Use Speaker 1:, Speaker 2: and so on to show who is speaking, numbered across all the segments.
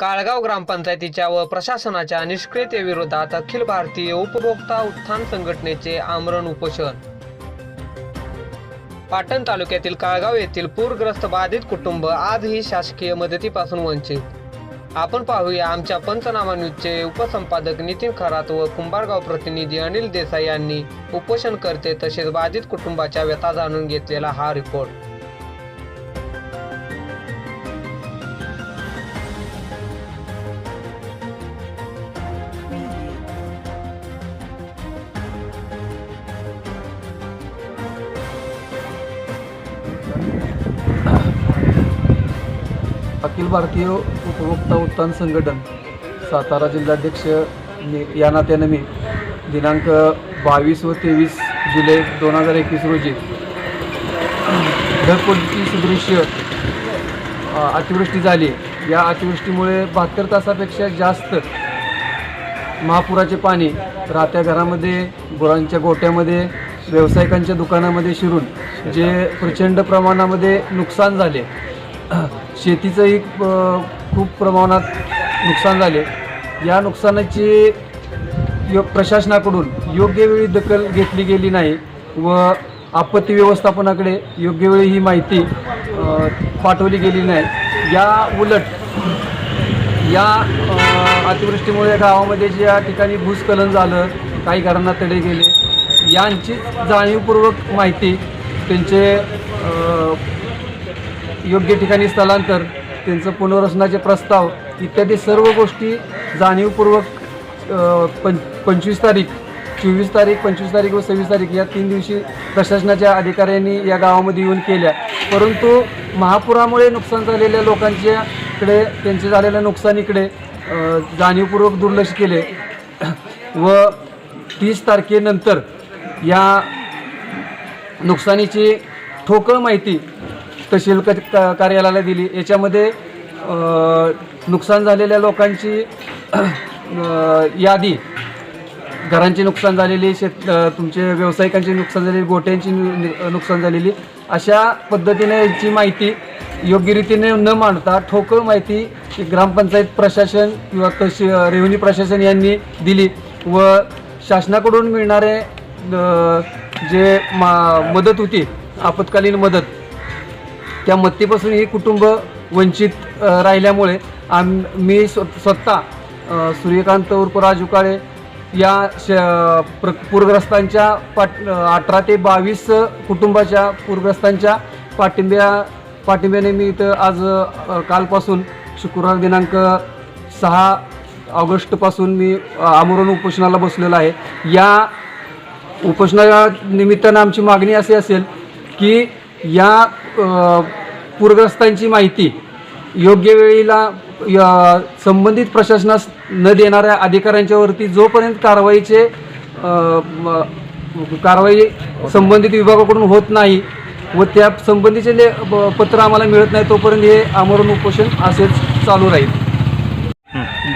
Speaker 1: काळगाव ग्रामपंचायतीच्या व प्रशासनाच्या निष्क्रियतेविरोधात अखिल भारतीय उपभोक्ता उत्थान संघटनेचे आमरण उपोषण. पाटण तालुक्यातील काळगाव येथील पूरग्रस्त बाधित कुटुंब आजही शासकीय मदतीपासून वंचित. आपण पाहूया आमच्या पंचनामा न्यूजचे उपसंपादक नितीन खरात व कुंभारगाव प्रतिनिधी अनिल देसाई यांनी उपोषणकर्ते तसेच बाधित कुटुंबाच्या व्यथा जाणून घेतलेला हा रिपोर्ट
Speaker 2: अखिल भारतीय उपभोक्ता उत्थान संघटन सातारा जिल्हाध्यक्ष या नात्यानं मी दिनांक बावीस व तेवीस जुलै दोन हजार एकवीस रोजी. ढगफुटी सदृश्य अतिवृष्टी झाली. या अतिवृष्टीमुळे बहात्तर तासापेक्षा जास्त महापुराचे पाणी राहत्या घरामध्ये गुरांच्या गोट्यामध्ये व्यावसायिकांच्या दुकानामध्ये शिरून जे प्रचंड प्रमाणामध्ये नुकसान झाले. शेतीचंही खूप प्रमाणात नुकसान झाले. या नुकसानाची यो प्रशासनाकडून योग्य वेळी दखल घेतली गेली नाही व आपत्ती व्यवस्थापनाकडे योग्य वेळी ही माहिती पाठवली गेली नाही. या उलट या अतिवृष्टीमुळे गावामध्ये ज्या ठिकाणी भूस्खलन झालं काही घरांना तडे गेले यांची जाणीवपूर्वक माहिती त्यांचे योग्य ठिकाणी स्थलांतर त्यांचं पुनर्वसनाचे प्रस्ताव इत्यादी सर्व गोष्टी जाणीवपूर्वक पं पंचवीस तारीख चोवीस तारीख पंचवीस तारीख व सव्वीस तारीख या तीन दिवशी प्रशासनाच्या अधिकाऱ्यांनी या गावामध्ये येऊन केल्या. परंतु महापुरामुळे नुकसान झालेल्या लोकांच्याकडे त्यांचे झालेल्या नुकसानीकडे जाणीवपूर्वक दुर्लक्ष केले. व तीस तारखेनंतर या नुकसानीची ठोकळ माहिती तहसील क- कार्यालयाला दिली. याच्यामध्ये नुकसान झालेल्या लोकांची यादी. घरांचे नुकसान झालेली शेत तुमचे व्यावसायिकांचे नुकसान झालेली गोट्यांची नुकसान झालेली अशा पद्धतीने याची माहिती योग्य रीतीने न मांडता ठोकळ माहिती ग्रामपंचायत प्रशासन किंवा तशी रेव्हेन्यू प्रशासन यांनी दिली व शासनाकडून मिळणारे जे मा मदत होती आपत्कालीन मदत त्या मत्तीपासून ही कुटुंब वंचित राहिल्यामुळे आम मी स्व स्वतः सूर्यकांत उर्फ राजू काळे या श प्र पूरग्रस्तांच्या पाट अठरा ते बावीस कुटुंबाच्या पूरग्रस्तांच्या पाठिंब्या पाठिंब्याने मी इथं आज कालपासून शुक्रवार दिनांक सहा ऑगस्टपासून मी आमरण उपोषणाला बसलेलो आहे. या उपोषणा निमित्तानं आमची मागणी अशी असेल की या पूरग्रस्तांची माहिती योग्य वेळेला या संबंधित प्रशासनास न देणाऱ्या अधिकाऱ्यांच्यावरती जोपर्यंत कारवाईचे कारवाई संबंधित विभागाकडून होत नाही व त्या संबंधीचे ले पत्र आम्हाला मिळत नाही तोपर्यंत हे आमरण उपोषण असेच चालू राहील.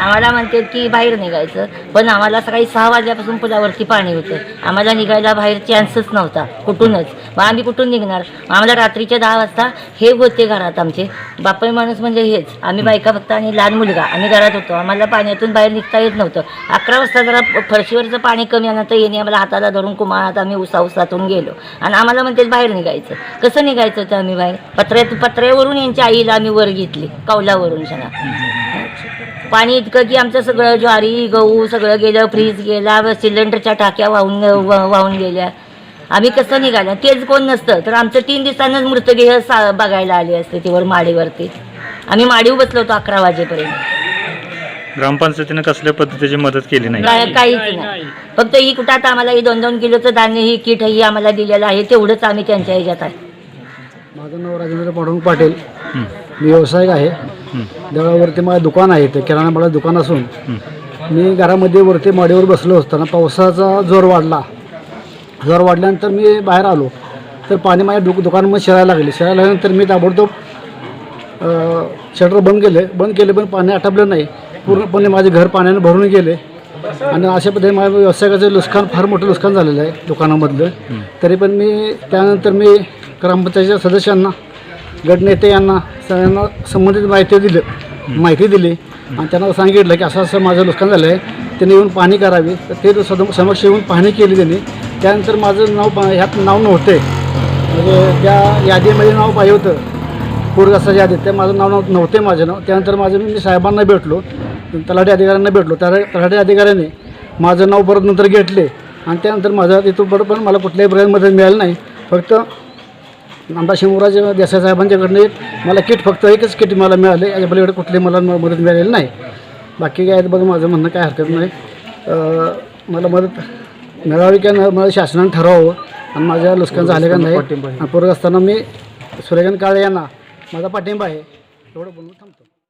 Speaker 3: आम्हाला म्हणतात की बाहेर निघायचं. पण आम्हाला सकाळी सहा वाजल्यापासून पुलावरती पाणी होतं. आम्हाला निघायला बाहेर चान्सच नव्हता कुठूनच. मग आम्ही कुठून निघणार? आम्हाला रात्रीच्या दहा वाजता हे होते घरात आमचे. बापाई माणूस म्हणजे हेच. आम्ही बायका फक्त आणि लहान मुलगा. आम्ही घरात होतो. आम्हाला पाण्यातून बाहेर निघता येत नव्हतं. अकरा वाजता जरा फरशीवरचं पाणी कमी आलं तर येणे आम्हाला हाताला धरून कुमारात आम्ही उसा उसातून गेलो. आणि आम्हाला म्हणतात बाहेर निघायचं. कसं निघायचं होतं आम्ही बाहेर? पत्र्यात पत्र्यावरून यांच्या आईला आम्ही वर घेतली. कौलावरून सगळा पाणी इतकं की आमचं सगळं ज्वारी गहू सगळं गेलं फ्रीज गेला व सिलेंडरच्या टाक्या वाहून वाहून गेल्या. आम्ही कसं निघालं? तेच कोण नसतं. तर आमचं तीन दिवसांनाच मृतदेह सा बघायला आले असते तिवर माडीवरती. आम्ही माडीव बसलो होतो अकरा वाजेपर्यंत.
Speaker 4: ग्रामपंचायतीने कसल्या पद्धतीची मदत केली नाही?
Speaker 3: काय काहीच नाही. फक्त ही कुठं आता आम्हाला ही दोन दोन किलोचं धान्य ही किट ही आम्हाला दिलेलं आहे तेवढंच आम्ही त्यांच्या ह्याच्यात आहे.
Speaker 5: माझं नाव राजेंद्र पाटील.
Speaker 4: हं,
Speaker 5: मी व्यावसायिक आहे. देवळावरती माझं दुकान आहे ते किराणा मालाचं दुकान असून. मी घरामध्ये वरती माडीवर बसलो असताना पावसाचा जोर वाढला. जोर वाढल्यानंतर मी बाहेर आलो. तर पाणी माझ्या दुक दुकानामध्ये शिरायला लागले. शिरायला लागल्यानंतर मी ताबडतोब शटर बंद केले. बंद केले पण पाणी आटपलं नाही. पूर्णपणे माझे घर पाण्याने भरून गेले. आणि अशा पद्धतीने माझ्या व्यवसायाचं नुकसान फार मोठं नुकसान झालेलं आहे दुकानामधलं. तरी पण मी त्यानंतर मी ग्रामपंचायतीच्या सदस्यांना गटनेते यांना सगळ्यांना संबंधित माहिती दिली माहिती दिली. आणि त्यांना सांगितलं की असं असं माझं नुकसान झालं आहे त्यांनी येऊन पाहणी करावी. तर ते सदम समक्ष येऊन पाहणी केली त्यांनी. त्यानंतर माझं नाव पा- ह्यात नाव नव्हते. म्हणजे त्या यादीमध्ये नाव पाहिजे होतं. पूरग्रस्ताच्या यादीत. ते माझं नाव नव्ह- नव्हते माझं नाव. त्यानंतर माझं मी साहेबांना भेटलो. तलाठी अधिकाऱ्यांना भेटलो. त्या तलाठी अधिकाऱ्याने माझं नाव परत नंतर घेतले. आणि त्यानंतर माझं तिथून परत पण मला कुठल्याही प्रकारे मदत मिळाली नाही. फक्त आमदार शिवराज देसाई साहेबांच्याकडनं मला किट फक्त एकच किट मला मिळाले. याच्या पलीकडे कुठली मला म- मदत मिळालेली नाही. बाकी काय बघ माझं म्हणणं काय हरकत नाही. मला मदत मिळावी का न मला शासनाने ठरवावं. आणि माझ्या नुकसान झाले का नाही. आणि पूरग्रस्तांना मी सूर्यकांत काळे यांना माझा पाठिंबा आहे. एवढं बोलून थांबतो.